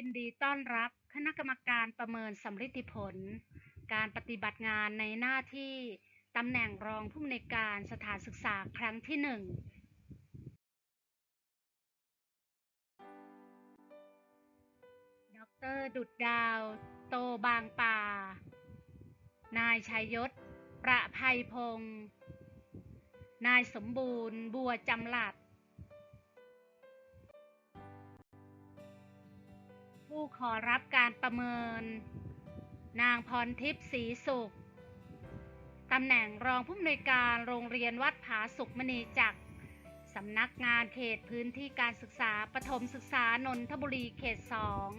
ยินดีต้อนรับคณะกรรมการประเมินสำฤทธิผล การปฏิบัติงานในหน้าที่ตำแหน่งรองผู้อำนวยการสถานศึกษาครั้งที่หนึ่งดรดุดดาว โตบางป่า นายชัยยศ ประภัยพงศ์นายสมบูรณ์ บัวจำหลัด ผู้ขอรับการประเมิน นางพรทิพย์ศรีสุขตำแหน่งรองผู้อำนวยการโรงเรียนวัดผาสุขมณีจักรสำนักงานเขตพื้นที่การศึกษาปฐมศึกษานนทบุรีเขตสอง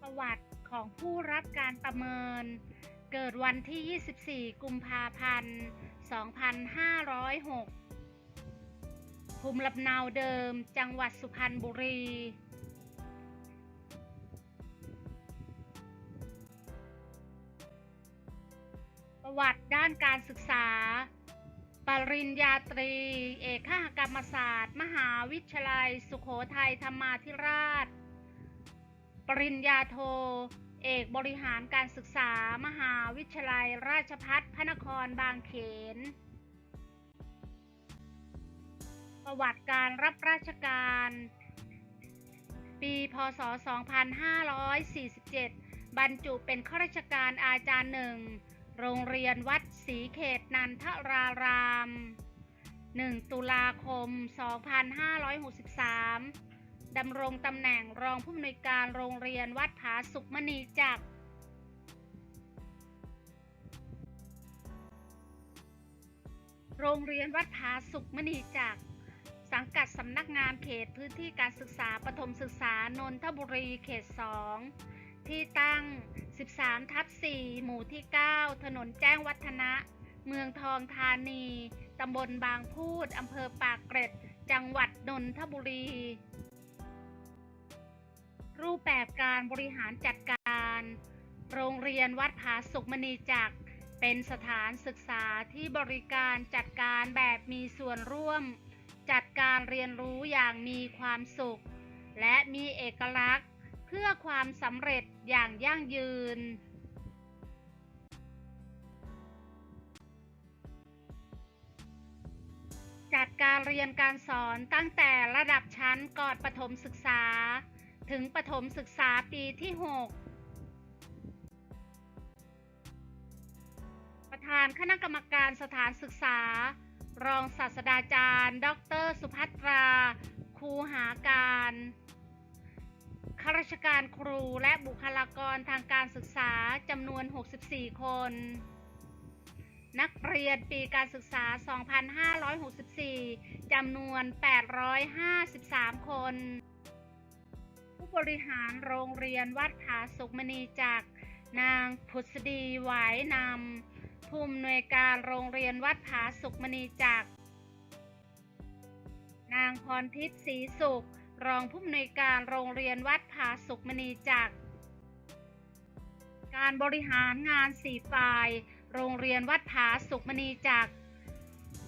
ประวัติของผู้รับการประเมิน เกิดวันที่ 24 กุมภาพันธ์ 2506 ภูมิลำเนาเดิม จังหวัดสุพรรณบุรี ประวัติด้านการศึกษา ปริญญาตรี เอกขกรรมศาสตร์ มหาวิทยาลัย สุโขทัยธรรมาธิราช ปริญญาโท เอกบริหารการศึกษา มหาวิทยาลัย ราชภัฏพระนครบางเขน ประวัติการรับราชการ ปีพศ 2547 บรรจุเป็นข้าราชการอาจารย์หนึ่ง โรงเรียนวัดศรีเขตนันทราราม 1 ตุลาคม 2563 ดำรงตำแหน่งรองผู้อำนวยการโรงเรียนวัดผาสุขมณีจักรโรงเรียนวัดผาสุขมณีจักร สังกัดสำนักงานเขตพื้นที่การศึกษาปฐมศึกษานนทบุรีเขต 2 ที่ตั้ง 13 ทับ 4 หมู่ที่ 9 ถนนแจ้งวัฒนะ เมืองทองธานี ตำบลบางพูด อำเภอปากเกร็ด จังหวัดนนทบุรี รูปแบบการบริหารจัดการ โรงเรียนวัดผาสุขมณีจักรเป็นสถานศึกษาที่บริการจัดการแบบมีส่วนร่วม จัดการเรียนรู้อย่างมีความสุข และมีเอกลักษณ์ เพื่อความสำเร็จอย่างยั่งยืน จัดการเรียนการสอนตั้งแต่ระดับชั้นก่อนประถมศึกษา ถึงประถมศึกษาปีที่ 6ประธานคณะกรรมการสถานศึกษา รองศาสตราจารย์ ดร สุภัทรา ครูหาการข้าราชการครูและบุคลากรทางการศึกษาจำนวน 64 คน นักเรียนปีการศึกษา 2564 จำนวน 853 คน ผู้บริหารโรงเรียนวัดผาสุขมณีจากนางพุษดีหวายนำ ผู้อำนวยการโรงเรียนวัดผาสุขมณีจักร นางพรทิพย์ศรีสุข รองผู้อำนวยการโรงเรียนวัดผาสุขมณีจักร การบริหารงานสี่ฝ่าย โรงเรียนวัดผาสุขมณีจักร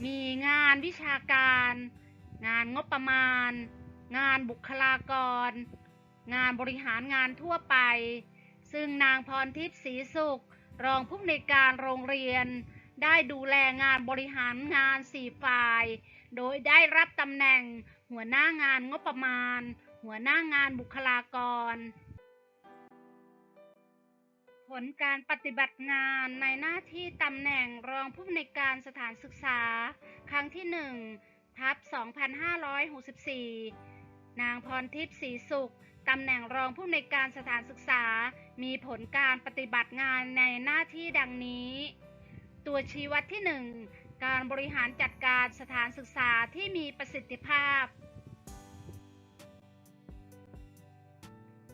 มีงานวิชาการ งานงบประมาณ งานบุคลากร งานบริหารงานทั่วไป ซึ่งนางพรทิพย์ศรีสุข รองผู้อำนวยการโรงเรียน ได้ดูแลงานบริหารงานสี่ฝ่าย โดยได้รับตำแหน่ง หัวหน้างานงบประมาณ หัวหน้างานบุคลากร ผลการปฏิบัติงานในหน้าที่ตำแหน่งรองผู้อำนวยการสถานศึกษา ครั้งที่ 1 ทับ 2564 นางพรทิพย์ศรีสุขตำแหน่งรองผู้อำนวยการสถานศึกษา มีผลการปฏิบัติงานในหน้าที่ดังนี้ ตัวชี้วัดที่ 1 การบริหารจัดการสถานศึกษาที่มีประสิทธิภาพ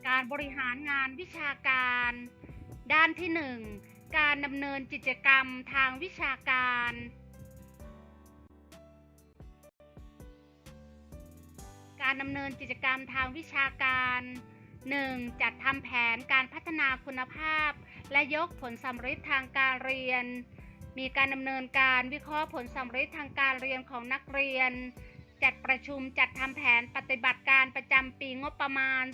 การบริหารงานวิชาการ ด้านที่ 1 การดำเนินกิจกรรมทางวิชาการการดำเนินกิจกรรมทางวิชาการ 1. จัดทำแผนการพัฒนาคุณภาพ และยกผลสำฤทธิ์ทางการเรียน มีการดำเนินการวิเคราะห์ผลสำฤทธิ์ทางการเรียนของนักเรียน จัดประชุมจัดทำแผนปฏิบัติการประจำปีงบประมาณ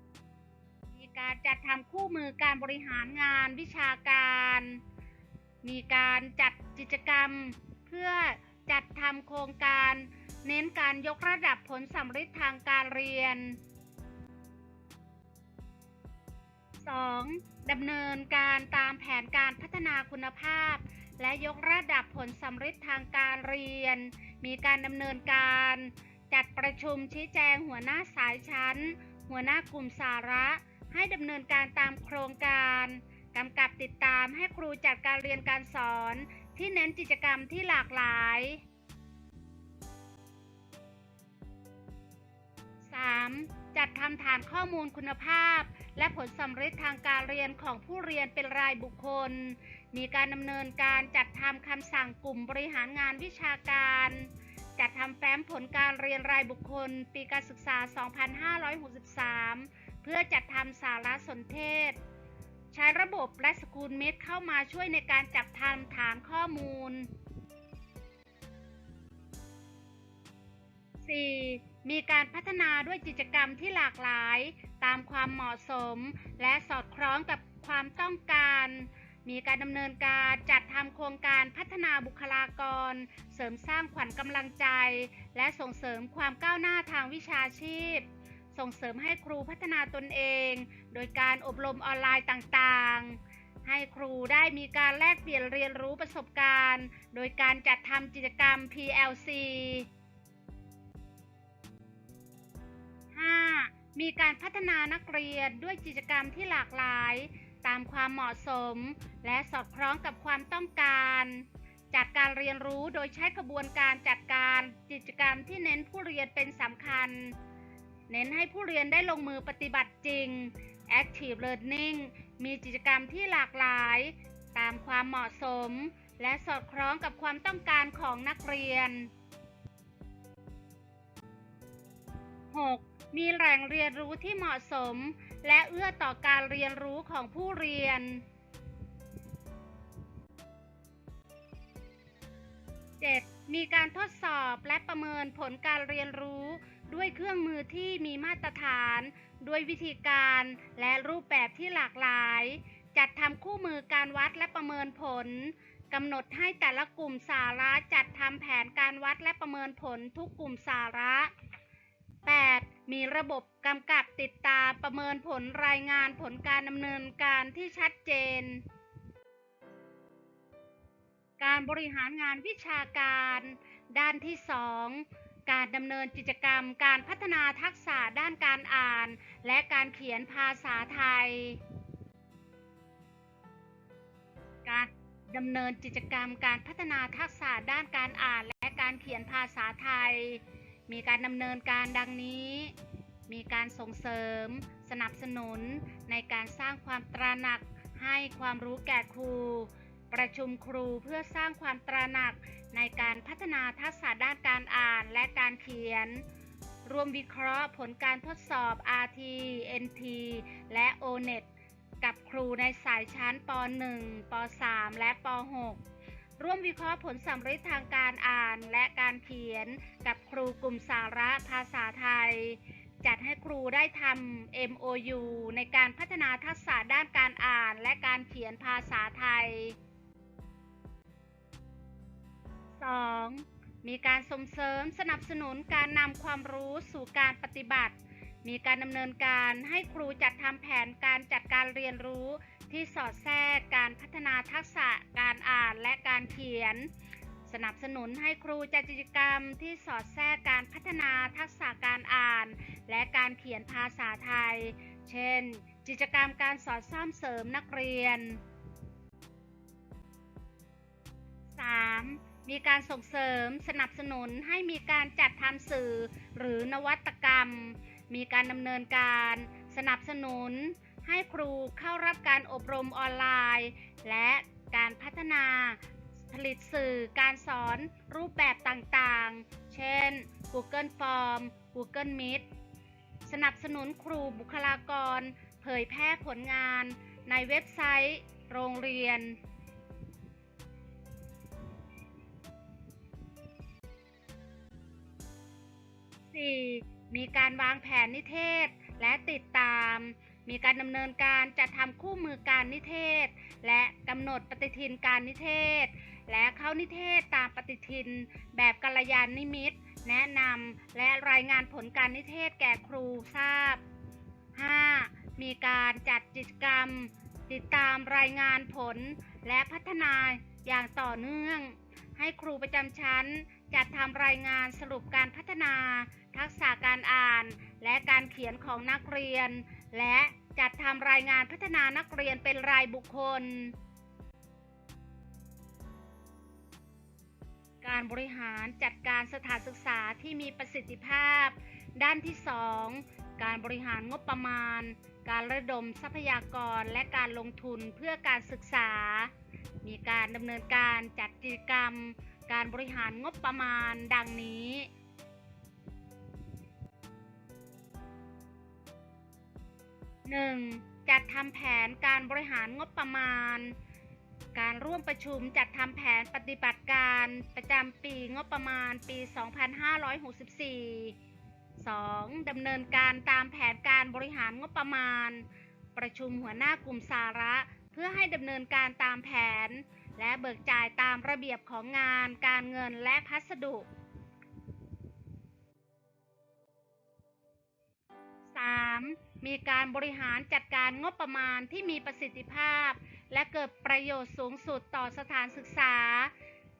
2564 มีการจัดทำคู่มือการบริหารงานวิชาการ มีการจัดกิจกรรม เพื่อจัดทำโครงการ เน้นการยกระดับผลสำฤทธิ์ทางการเรียน 2. ดำเนินการตามแผนการพัฒนาคุณภาพ และยกระดับผลสำฤทธิ์ทางการเรียน มีการดำเนินการ จัดประชุมชี้แจงหัวหน้าสายชั้น หัวหน้ากลุ่มสาระ ให้ดำเนินการตามโครงการกำกับติดตามให้ครูจัดการเรียนการสอน ที่เน้นกิจกรรมที่หลากหลาย 3. จัดทำฐานข้อมูลคุณภาพ และผลสำเร็จทางการเรียนของผู้เรียนเป็นรายบุคคล มีการดำเนินการจัดทำคำสั่งกลุ่มบริหารงานวิชาการ จัดทำแฟ้มผลการเรียนรายบุคคล ปีการศึกษา 2563 เพื่อจัดทำสารสนเทศ ใช้ระบบและสกูลเมดเข้ามาช่วยในการจัดทำฐานข้อมูล 4. มีการพัฒนาด้วยกิจกรรมที่หลากหลาย ตามความเหมาะสม และสอดคล้องกับความต้องการ มีการดำเนินการจัดทำโครงการพัฒนาบุคลากร เสริมสร้างขวัญกำลังใจ และส่งเสริมความก้าวหน้าทางวิชาชีพ ส่งเสริมให้ครูพัฒนาตนเอง โดยการอบรมออนไลน์ต่างๆให้ครูได้มีการแลกเปลี่ยนเรียนรู้ประสบการณ์ โดยการจัดทำกิจกรรม PLC 5. มีการพัฒนานักเรียนด้วยกิจกรรมที่หลากหลาย ตามความเหมาะสม และสอดคล้องกับความต้องการ จัดการเรียนรู้โดยใช้กระบวนการจัดการกิจกรรมที่เน้นผู้เรียนเป็นสำคัญ เน้นให้ผู้เรียนได้ลงมือปฏิบัติจริง Active Learning มีกิจกรรมที่หลากหลาย ตามความเหมาะสม และสอดคล้องกับความต้องการของนักเรียน 6. มีแหล่งเรียนรู้ที่เหมาะสม และเอื้อต่อการเรียนรู้ของผู้เรียน 7. มีการทดสอบและประเมินผลการเรียนรู้ ด้วยเครื่องมือที่มีมาตรฐาน ด้วยวิธีการและรูปแบบที่หลากหลาย จัดทำคู่มือการวัดและประเมินผลกำหนดให้แต่ละกลุ่มสาระจัดทำแผนการวัดและประเมินผลทุกกลุ่มสาระ 8. มีระบบกำกับติดตามประเมินผลรายงานผลการดำเนินการที่ชัดเจน การบริหารงานวิชาการ ด้านที่ 2 การดำเนินกิจกรรม การพัฒนาทักษะด้านการอ่าน และการเขียนภาษาไทย การดำเนินกิจกรรม การพัฒนาทักษะด้านการอ่าน และการเขียนภาษาไทย มีการดำเนินการดังนี้ มีการส่งเสริม สนับสนุน ในการสร้างความตระหนัก ให้ความรู้แก่ครู ประชุมครูเพื่อสร้างความตระหนัก ในการพัฒนาทักษะด้านการอ่านและการเขียนรวมวิเคราะห์ผลการทดสอบ RT NT และ ONET กับครูในสายชั้นป .1 ป .3 และป .6 ร่วมวิเคราะห์ผลสำเร็จทางการอ่านและการเขียนกับครูกลุ่มสาระภาษาไทย จัดให้ครูได้ทำ MOU ในการพัฒนาทักษะด้านการอ่านและการเขียนภาษาไทย 2. มีการส่งเสริมสนับสนุนการนำความรู้สู่การปฏิบัติ มีการดำเนินการให้ครูจัดทำแผนการจัดการเรียนรู้ ที่สอดแทรกการพัฒนาทักษะการอ่านและการเขียน สนับสนุนให้ครูจัดกิจกรรมที่สอดแทรกการพัฒนาทักษะการอ่าน และการเขียนภาษาไทย เช่น กิจกรรมการสอนซ่อมเสริมนักเรียน 3. มีการส่งเสริมสนับสนุนให้มีการจัดทำสื่อหรือนวัตกรรม มีการดำเนินการสนับสนุน ให้ครูเข้ารับการอบรมออนไลน์ และการพัฒนาผลิตสื่อการสอนรูปแบบต่างๆ เช่น Google Form Google Meet สนับสนุนครูบุคลากร เผยแพร่ผลงานในเว็บไซต์โรงเรียน 4. มีการวางแผนนิเทศและติดตาม มีการดำเนินการจัดทำคู่มือการนิเทศ และกำหนดปฏิทินการนิเทศ และเข้านิเทศตามปฏิทิน แบบกัลยาณนิมิต แนะนำและรายงานผลการนิเทศแก่ครูทราบ 5. มีการจัดกิจกรรม ติดตามรายงานผล และพัฒนาอย่างต่อเนื่อง ให้ครูประจำชั้น จัดทำรายงานสรุปการพัฒนา ทักษะการอ่าน และการเขียนของนักเรียน และจัดทำรายงานพัฒนานักเรียนเป็นรายบุคคล การบริหารจัดการสถานศึกษาที่มีประสิทธิภาพ ด้านที่ 2 การบริหารงบประมาณ การระดมทรัพยากรและการลงทุนเพื่อการศึกษา มีการดำเนินการจัดกิจกรรม การบริหารงบประมาณดังนี้ 1. จัดทำแผนการบริหารงบประมาณ การร่วมประชุมจัดทำแผนปฏิบัติการประจำปีงบประมาณปี 2564 2. ดำเนินการตามแผนการบริหารงบประมาณ ประชุมหัวหน้ากลุ่มสาระ เพื่อให้ดำเนินการตามแผน และเบิกจ่ายตามระเบียบของงาน การเงินและพัสดุ 3. มีการบริหารจัดการงบประมาณที่มีประสิทธิภาพ และเกิดประโยชน์สูงสุดต่อสถานศึกษา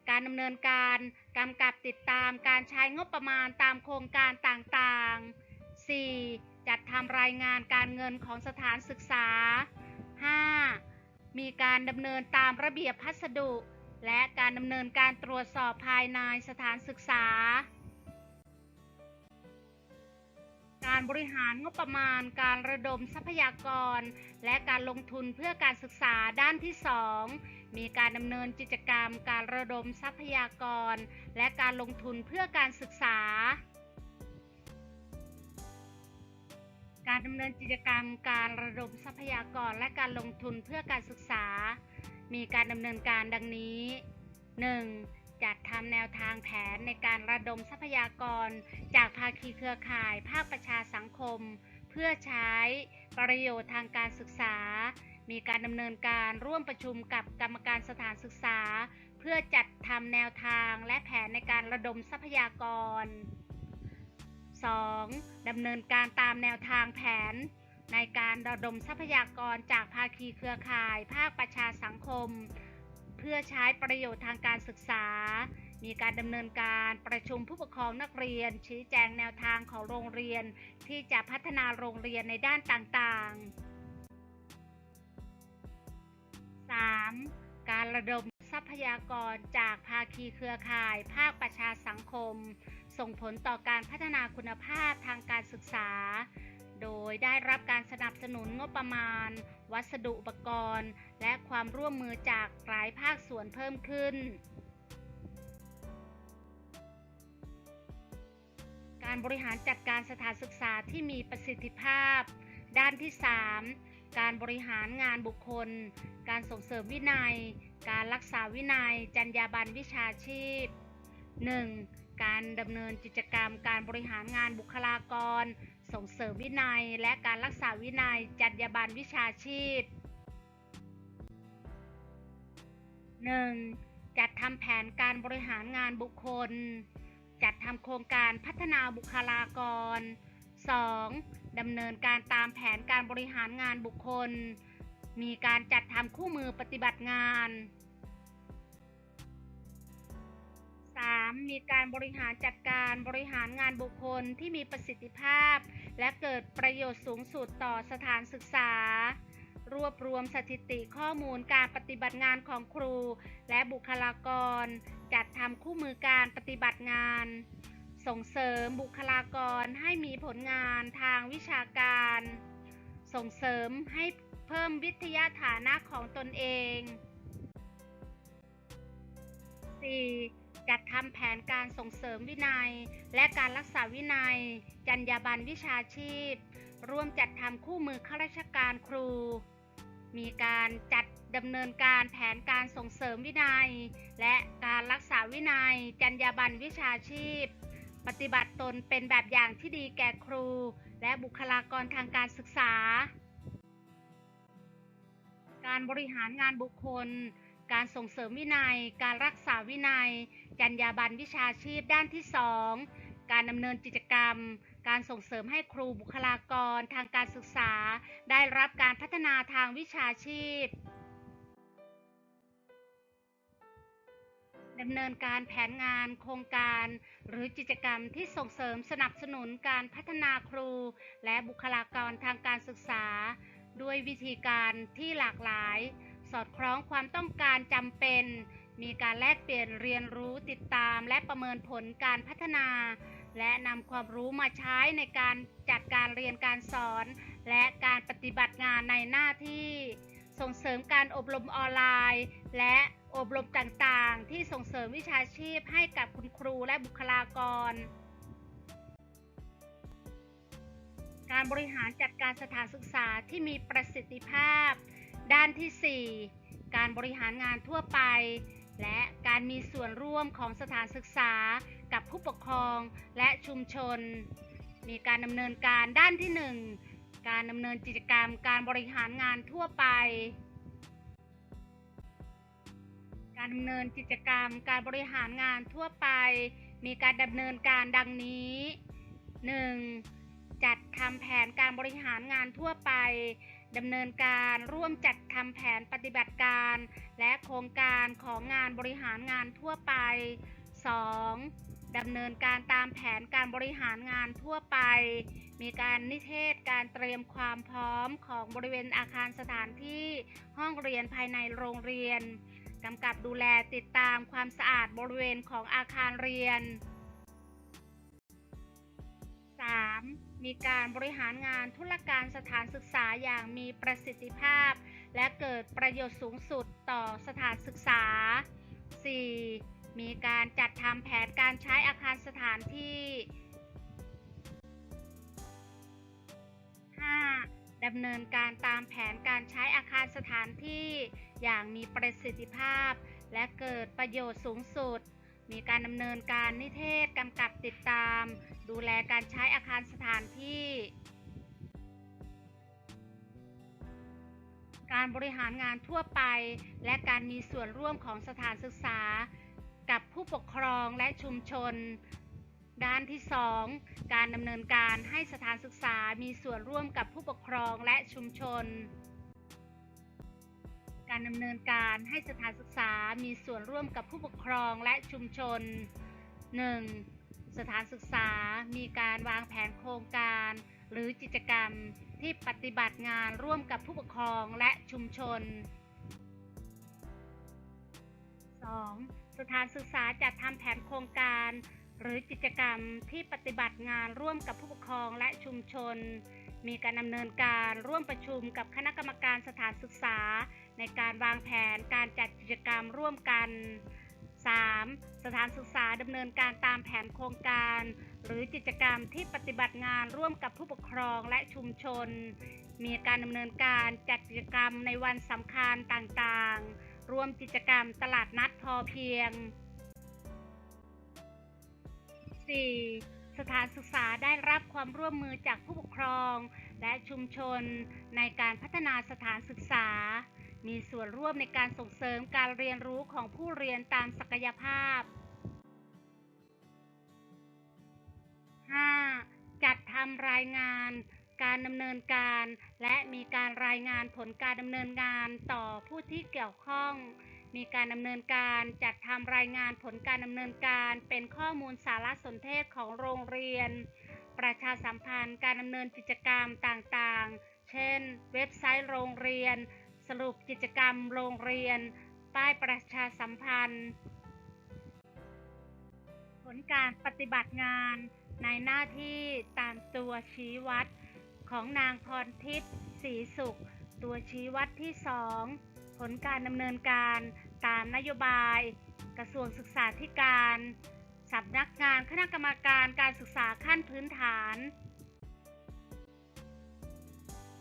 การดำเนินการกำกับติดตามการใช้งบประมาณตามโครงการต่างๆ 4. จัดทำรายงานการเงินของสถานศึกษา 5. มีการดำเนินตามระเบียบพัสดุ และการดำเนินการตรวจสอบภายในสถานศึกษา การบริหารงบประมาณ การระดมทรัพยากร และการลงทุนเพื่อการศึกษาด้านที่ 2 มีการดำเนินกิจกรรม การระดมทรัพยากร และการลงทุนเพื่อการศึกษา การดำเนินกิจกรรม การระดมทรัพยากรและการลงทุนเพื่อการศึกษา มีการดำเนินการดังนี้ 1. จัดทำแนวทางแผนในการระดมทรัพยากร จากภาคีเครือข่าย ภาคประชาสังคม เพื่อใช้ประโยชน์ทางการศึกษา มีการดำเนินการร่วมประชุมกับกรรมการสถานศึกษา เพื่อจัดทำแนวทางและแผนในการระดมทรัพยากร 2. ดำเนินการตามแนวทางแผน ในการระดมทรัพยากรจากภาคีเครือข่าย ภาคประชาสังคม เพื่อใช้ประโยชน์ทางการศึกษา มีการดำเนินการประชุมผู้ปกครองนักเรียน ชี้แจงแนวทางของโรงเรียน ที่จะพัฒนาโรงเรียนในด้านต่างๆ 3. การระดมทรัพยากรจากภาคีเครือข่าย ภาคประชาสังคม ส่งผลต่อการพัฒนาคุณภาพทางการศึกษา โดยได้รับการสนับสนุนงบประมาณ วัสดุอุปกรณ์ และความร่วมมือจากหลายภาคส่วนเพิ่มขึ้น การบริหารจัดการสถานศึกษาที่มีประสิทธิภาพ ด้านที่ 3 การบริหารงานบุคคล การส่งเสริมวินัย การรักษาวินัย จรรยาบรรณวิชาชีพ 1. การดำเนินกิจกรรม การบริหารงานบุคลากร ส่งเสริมวินัย และการรักษาวินัย จรรยาบรรณวิชาชีพ 1. จัดทำแผนการบริหารงานบุคคล จัดทำโครงการพัฒนาบุคลากร 2. ดำเนินการตามแผนการบริหารงานบุคคล มีการจัดทำคู่มือปฏิบัติงาน 3. มีการบริหารจัดการบริหารงานบุคคลที่มีประสิทธิภาพ และเกิดประโยชน์สูงสุดต่อสถานศึกษา รวบรวมสถิติข้อมูลการปฏิบัติงานของครู และบุคลากร จัดทำคู่มือการปฏิบัติงาน ส่งเสริมบุคลากรให้มีผลงานทางวิชาการ ส่งเสริมให้เพิ่มวิทยาฐานะของตนเอง 4. จัดทำแผนการส่งเสริมวินัย และการรักษาวินัย จรรยาบรรณวิชาชีพ ร่วมจัดทำคู่มือข้าราชการครู มีการจัดดำเนินการแผนการส่งเสริมวินัย และการรักษาวินัย จรรยาบรรณวิชาชีพ ปฏิบัติตนเป็นแบบอย่างที่ดีแก่ครู และบุคลากรทางการศึกษา การบริหารงานบุคคล การส่งเสริมวินัย การรักษาวินัย จรรยาบรรณวิชาชีพด้านที่ 2 การดำเนินกิจกรรม การส่งเสริมให้ครูบุคลากรทางการศึกษา ได้รับการพัฒนาทางวิชาชีพดำเนินการแผนงาน โครงการ หรือกิจกรรมที่ส่งเสริมสนับสนุนการพัฒนาครู และบุคลากรทางการศึกษา ด้วยวิธีการที่หลากหลาย สอดคล้องความต้องการจำเป็น มีการแลกเปลี่ยนเรียนรู้ติดตามและประเมินผลการพัฒนา และนำความรู้มาใช้ในการจัดการเรียนการสอน และการปฏิบัติงานในหน้าที่ ส่งเสริมการอบรมออนไลน์ และอบรมต่างๆ ที่ส่งเสริมวิชาชีพให้กับคุณครูและบุคลากร การบริหารจัดการสถานศึกษาที่มีประสิทธิภาพ ด้านที่ 4 การบริหารงานทั่วไป และการมีส่วนร่วมของสถานศึกษากับผู้ปกครองและชุมชน มีการดำเนินการด้านที่ 1 การดำเนินกิจกรรมการบริหารงานทั่วไป การดำเนินกิจกรรมการบริหารงานทั่วไป มีการดำเนินการดังนี้ 1. จัดทำแผนการบริหารงานทั่วไป ดำเนินการร่วมจัดทำแผนปฏิบัติการ และโครงการของงานบริหารงานทั่วไป 2. ดำเนินการตามแผนการบริหารงานทั่วไป มีการนิเทศการเตรียมความพร้อมของบริเวณอาคารสถานที่ห้องเรียนภายในโรงเรียนกำกับดูแลติดตามความสะอาดบริเวณของอาคารเรียน 3. มีการบริหารงานธุรการสถานศึกษาอย่างมีประสิทธิภาพ และเกิดประโยชน์สูงสุดต่อสถานศึกษา 4. มีการจัดทำแผนการใช้อาคารสถานที่ 5. ดำเนินการตามแผนการใช้อาคารสถานที่ อย่างมีประสิทธิภาพ และเกิดประโยชน์สูงสุด มีการดำเนินการนิเทศกำกับติดตามดูแลการใช้อาคารสถานที่ การบริหารงานทั่วไป และการมีส่วนร่วมของสถานศึกษา กับผู้ปกครองและชุมชน ด้านที่ 2 การดำเนินการให้สถานศึกษามีส่วนร่วมกับผู้ปกครองและชุมชนการดำเนินการให้สถานศึกษามีส่วนร่วมกับผู้ปกครองและชุมชน 1. สถานศึกษามีการวางแผนโครงการ หรือกิจกรรมที่ปฏิบัติงานร่วมกับผู้ปกครองและชุมชน 2. สถานศึกษาจัดทำแผนโครงการ หรือกิจกรรมที่ปฏิบัติงานร่วมกับผู้ปกครองและชุมชน มีการดำเนินการร่วมประชุมกับคณะกรรมการสถานศึกษา ในการวางแผนการจัดกิจกรรมร่วมกัน 3. สถานศึกษาดำเนินการตามแผนโครงการ หรือกิจกรรมที่ปฏิบัติงานร่วมกับผู้ปกครองและชุมชน มีการดำเนินการจัดกิจกรรมในวันสำคัญต่างๆ รวมกิจกรรมตลาดนัดพอเพียง 4. สถานศึกษาได้รับความร่วมมือจากผู้ปกครอง และชุมชนในการพัฒนาสถานศึกษา มีส่วนร่วมในการส่งเสริมการเรียนรู้ของผู้เรียนตามศักยภาพ 5. จัดทำรายงาน การดำเนินการ และมีการรายงานผลการดำเนินงานต่อผู้ที่เกี่ยวข้อง มีการดำเนินการจัดทำรายงานผลการดำเนินการ เป็นข้อมูลสารสนเทศของโรงเรียน ประชาสัมพันธ์การดำเนินกิจกรรมต่างๆ เช่น เว็บไซต์โรงเรียน สรุปกิจกรรมโรงเรียน ป้ายประชาสัมพันธ์ ผลการปฏิบัติงานในหน้าที่ตามตัวชี้วัด ของนางพรทิพย์ศรีสุข ตัวชี้วัดที่ 2 ผลการดำเนินการตามนโยบาย กระทรวงศึกษาธิการสำนักงานคณะกรรมการการศึกษาขั้นพื้นฐาน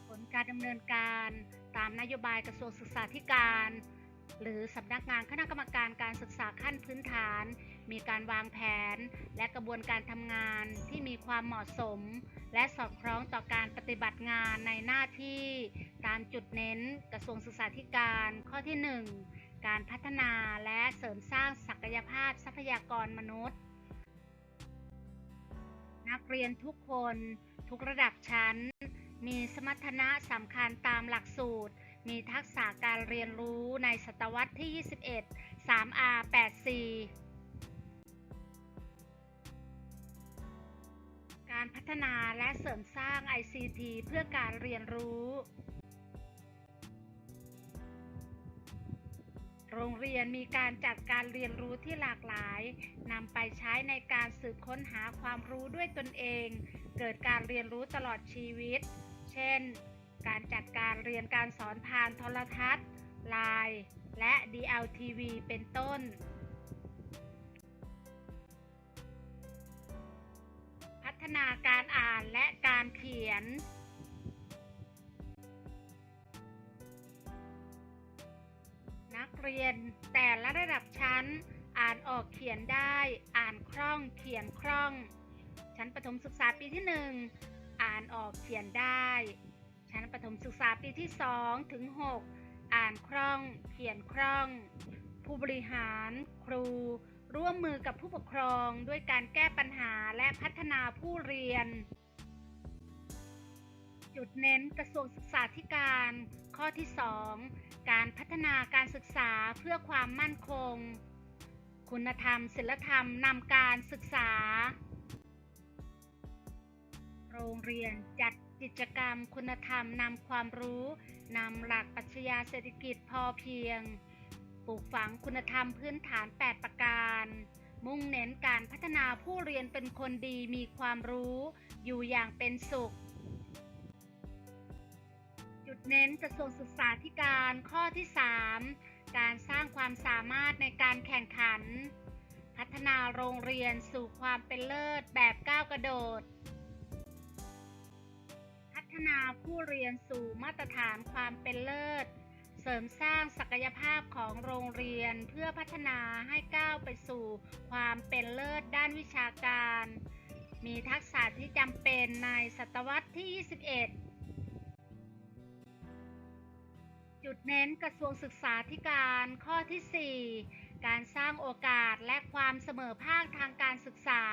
ผลการดำเนินการ ตามนโยบายกระทรวงศึกษาธิการ หรือสำนักงานคณะกรรมการการศึกษาขั้นพื้นฐาน มีการวางแผน และกระบวนการทำงานที่มีความเหมาะสม และสอดคล้องต่อการปฏิบัติงานในหน้าที่ตามจุดเน้นกระทรวงศึกษาธิการข้อที่ 1 การพัฒนาและเสริมสร้างศักยภาพทรัพยากรมนุษย์ นักเรียนทุกคนทุกระดับชั้น มีสมรรถนะสำคัญตามหลักสูตร มีทักษะการเรียนรู้ในศตวรรษที่ 21 3R 84 การพัฒนาและเสริมสร้าง ICT เพื่อการเรียนรู้ โรงเรียนมีการจัดการเรียนรู้ที่หลากหลายนำไปใช้ในการสืบค้นหาความรู้ด้วยตนเอง เกิดการเรียนรู้ตลอดชีวิต เช่น การจัดการเรียนการสอนผ่านโทรทัศน์ไลน์และ DLTV เป็นต้น พัฒนาการอ่านและการเขียน นักเรียนแต่ละระดับชั้นอ่านออกเขียนได้ อ่านคล่อง เขียนคล่อง ชั้นประถมศึกษาปีที่ 1 อ่านออกเขียนได้ ชั้นประถมศึกษาปีที่ 2 ถึง 6 อ่านคล่อง เขียนคล่อง ผู้บริหาร ครู ร่วมมือกับผู้ปกครองด้วยการแก้ปัญหาและพัฒนาผู้เรียน จุดเน้นกระทรวงศึกษาธิการ ข้อที่ 2 การพัฒนาการศึกษาเพื่อความมั่นคง คุณธรรมศิลธรรมนำการศึกษา โรงเรียน จัดกิจกรรมคุณธรรมนำความรู้นำหลักปรัชญาเศรษฐกิจพอเพียง ปลูกฝังคุณธรรมพื้นฐาน 8 ประการ มุ่งเน้นการพัฒนาผู้เรียนเป็นคนดีมีความรู้ อยู่อย่างเป็นสุข จุดเน้นกระทรวงศึกษาธิการข้อที่ 3 การสร้างความสามารถในการแข่งขัน พัฒนาโรงเรียนสู่ความเป็นเลิศแบบก้าวกระโดด นาผู้เรียนสู่มาตรฐานความเป็นเลิศ เสริมสร้างศักยภาพของโรงเรียนเพื่อพัฒนาให้ก้าวไปสู่ความเป็นเลิศด้านวิชาการ มีทักษะที่จำเป็นในศตวรรษที่ 21จุดเน้นกระทรวงศึกษาธิการข้อที่ 4 การสร้างโอกาสและความเสมอภาคทางการศึกษา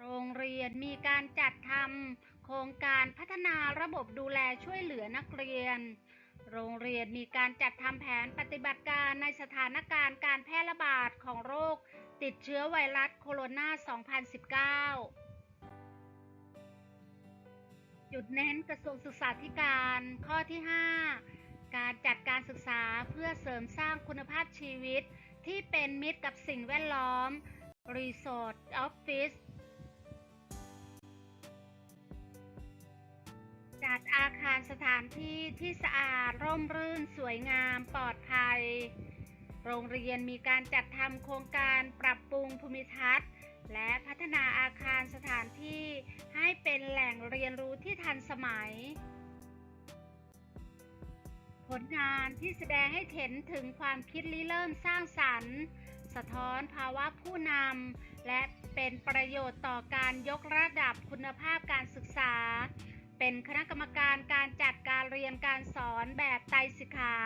โรงเรียนมีการจัดทำโครงการพัฒนาระบบดูแลช่วยเหลือนักเรียน โรงเรียนมีการจัดทำแผนปฏิบัติการในสถานการณ์การแพร่ระบาดของโรค ติดเชื้อไวรัสโคโรนา 2019จุดเน้นกระทรวงศึกษาธิการข้อที่ 5 การจัดการศึกษาเพื่อเสริมสร้างคุณภาพชีวิตที่เป็นมิตรกับสิ่งแวดล้อมรีส จัดอาคารสถานที่ที่สะอาดร่มรื่นสวยงามปลอดภัย โรงเรียนมีการจัดทำโครงการปรับปรุงภูมิทัศน์ และพัฒนาอาคารสถานที่ให้เป็นแหล่งเรียนรู้ที่ทันสมัย ผลงานที่แสดงให้เห็นถึงความคิดริเริ่มสร้างสรรค์ สะท้อนภาวะผู้นำและเป็นประโยชน์ต่อการยกระดับคุณภาพการศึกษา เป็นคณะกรรมการการจัดการเรียนการสอนแบบไตรสิกขา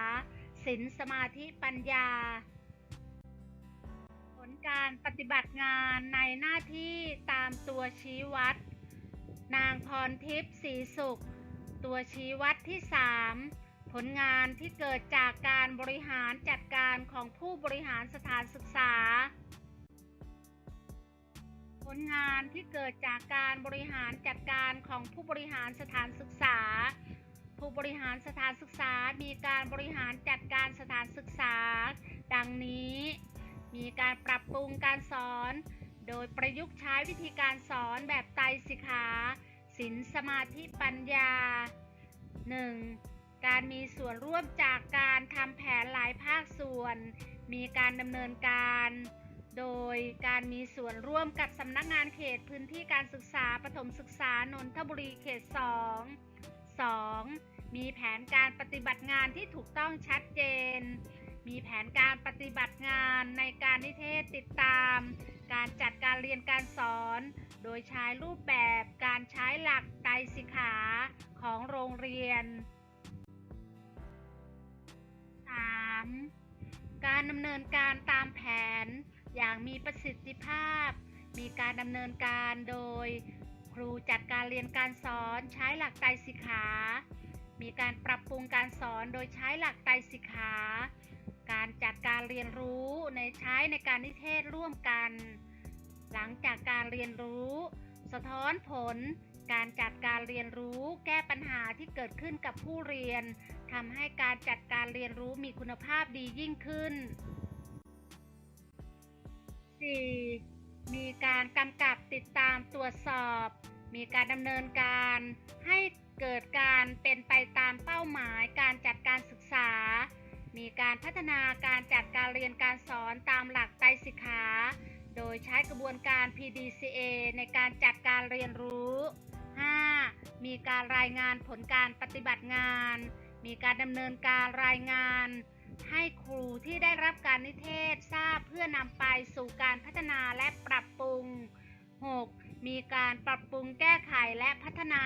ศิลสมาธิปัญญา ผลการปฏิบัติงานในหน้าที่ตามตัวชี้วัด นางพรทิพย์ศรีสุข ตัวชี้วัดที่ 3 ผลงานที่เกิดจากการบริหารจัดการของผู้บริหารสถานศึกษา ลงานที่เกิดจากการบริหารจัดการของผู้บริหารสถานศึกษา ผู้บริหารสถานศึกษา มีการบริหารจัดการสถานศึกษา ดังนี้ มีการปรับปรุงการสอน โดยประยุกต์ใช้วิธีการสอนแบบไตรสิกขาศิลสมาธิปัญญา 1. การมีส่วนร่วมจากการทำแผนหลายภาคส่วน มีการดำเนินการ โดยการมีส่วนร่วมกับสำนักงานเขตพื้นที่การศึกษาประถมศึกษานนทบุรีเขต 2 2. มีแผนการปฏิบัติงานที่ถูกต้องชัดเจน มีแผนการปฏิบัติงานในการนิเทศติดตาม การจัดการเรียนการสอน โดยใช้รูปแบบการใช้หลักไตรสิกขาของโรงเรียน 3. การดำเนินการตามแผน อย่างมีประสิทธิภาพ มีการดำเนินการโดย ครูจัดการเรียนการสอนใช้หลักไตรสิกขา มีการปรับปรุงการสอนโดยใช้หลักไตรสิกขา การจัดการเรียนรู้ในใช้ในการนิเทศร่วมกัน หลังจากการเรียนรู้ สะท้อนผลการจัดการเรียนรู้แก้ปัญหาที่เกิดขึ้นกับผู้เรียนทำให้การจัดการเรียนรู้มีคุณภาพดียิ่งขึ้น 4. มีการกำกับติดตามตรวจสอบ มีการดำเนินการให้เกิดการเป็นไปตามเป้าหมายการจัดการศึกษา มีการพัฒนาการจัดการเรียนการสอนตามหลักไตรสิกขา โดยใช้กระบวนการ PDCA ในการจัดการเรียนรู้ 5. มีการรายงานผลการปฏิบัติงาน มีการดำเนินการรายงาน ให้ครูที่ได้รับการนิเทศทราบเพื่อนำไปสู่การพัฒนาและปรับปรุง 6. มีการปรับปรุงแก้ไขและพัฒนา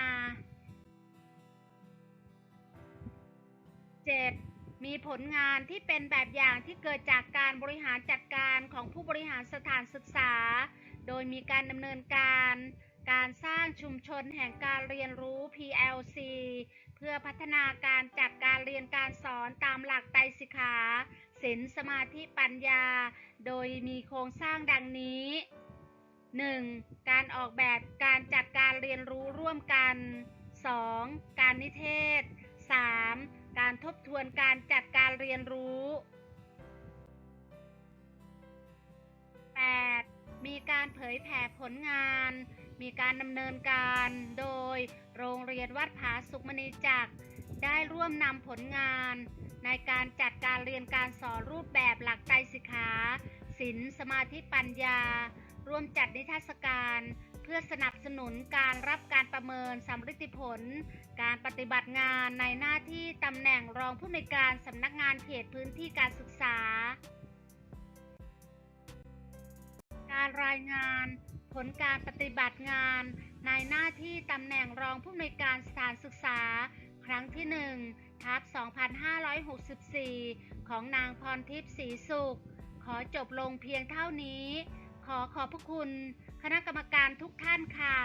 7. มีผลงานที่เป็นแบบอย่างที่เกิดจากการบริหารจัดการของผู้บริหารสถานศึกษา โดยมีการดำเนินการ การสร้างชุมชนแห่งการเรียนรู้ PLC พื่อพัฒนาการจัดการเรียนการสอนตามหลักไตรสิกขาศีลสมาธิปัญญา โดยมีโครงสร้างดังนี้ 1. การออกแบบการจัดการเรียนรู้ร่วมกัน 2. การนิเทศ 3. การทบทวนการจัดการเรียนรู้ 8. มีการเผยแผ่ผลงาน มีการดำเนินการโดย โรงเรียนวัดผาสุขมณีจักรได้ร่วมนำผลงาน ในการจัดการเรียนการสอนรูปแบบหลักไตรสิกขาศีลสมาธิปัญญา ร่วมจัดนิทรรศการ เพื่อสนับสนุนการรับการประเมินสำฤทธิผล การปฏิบัติงานในหน้าที่ตำแหน่งรองผู้อำนวยการสำนักงานเขตพื้นที่การศึกษา การรายงาน ผลการปฏิบัติงาน ในหน้าที่ตำแหน่งรองผู้อำนวยการสถานศึกษา ครั้งที่1ทับ2564 ของนางพรทิพย์ศรีสุข ขอจบลงเพียงเท่านี้ ขอขอบพระคุณ คณะกรรมการทุกท่านค่ะ